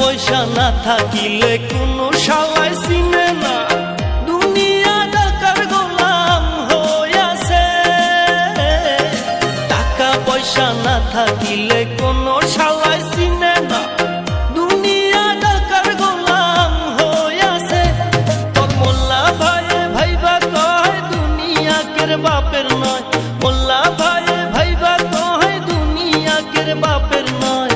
পয়সা না থাকিলে কোনো শালায় চিনে না। দুনিয়া টাকার গোলাম হইয়াছে টাকা পয়সা না থাকিলে কোনো শালায় চিনে না। হইয়াছে তোর মোল্লা ভাইয়ে ভাইবা কয়, দুনিয়া কের বাপের নয়।